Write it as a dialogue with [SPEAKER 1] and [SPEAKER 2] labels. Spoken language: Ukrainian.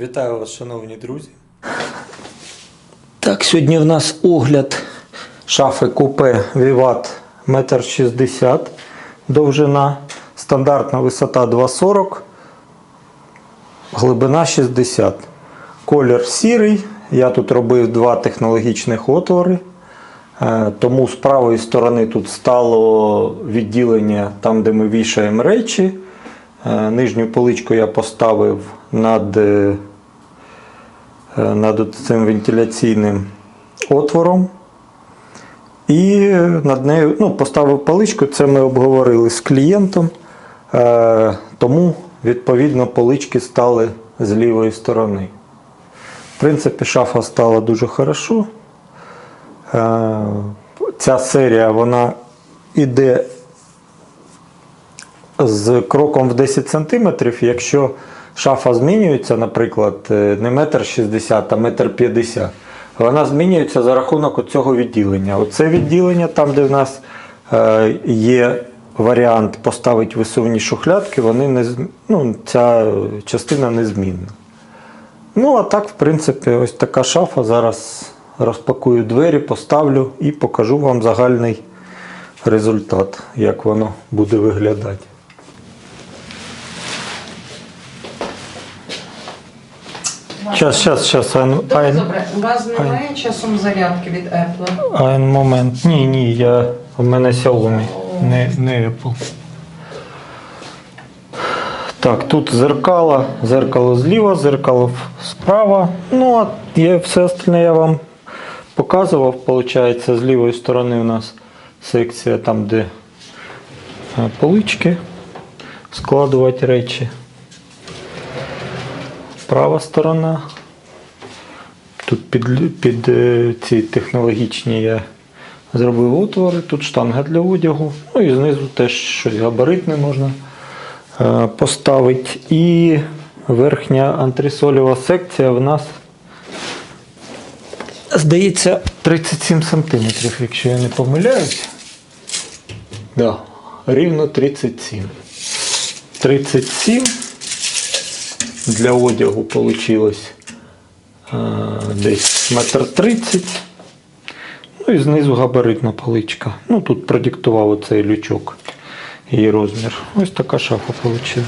[SPEAKER 1] Вітаю вас, шановні друзі. Так, сьогодні в нас огляд шафи купе Vivat 1,60 м довжина, стандартна висота 2,40 глибина 60 Колір сірий. Я тут робив два технологічних отвори. Е, Тому з правої сторони тут стало відділення там, де ми вішаємо речі. Е, Нижню поличку я поставив над, е, е, над цим вентиляційним отвором. І над нею ну, поставив поличку, це ми обговорили з клієнтом. Е, Тому, відповідно, полички стали з лівої сторони. В принципі, шафа стала дуже хорошо. Ця серія вона іде з кроком в 10 см, якщо шафа змінюється, наприклад, е, не метр 60, а метр 50, вона змінюється за рахунок цього відділення. Оце відділення, там, де в нас е, є варіант поставити висувні шухлядки, вони не, ну, ця частина незмінна. Ну, а так, в принципі, ось така шафа. Зараз розпакую двері, поставлю і покажу вам загальний результат, як воно буде виглядати. Щас, щас, щас, айн,
[SPEAKER 2] Добре,
[SPEAKER 1] айн,
[SPEAKER 2] добре. У вас немає часом зарядки від Apple?
[SPEAKER 1] айн момент. Ні, ні, я, у мене Xiaomi, не, не Apple. Так, тут зеркало, зеркало зліва, зеркало справа. Ну, а є все остальне я вам показував. Получається, з лівої сторони у нас секція там, де е, полички, складувати речі. Права сторона. Тут під, під е, ці технологічні я зробив отвори, тут штанга для одягу. Ну і знизу теж щось габаритне можна е, поставити. І верхня антресольова секція в нас здається 37 см, якщо я не помиляюсь. Да, рівно 37. 37 для одягу вийшло десь метр тридцять. Ну і знизу габаритна поличка. Ну тут продиктував оцей лючок її розмір. Ось така шафа вийшла.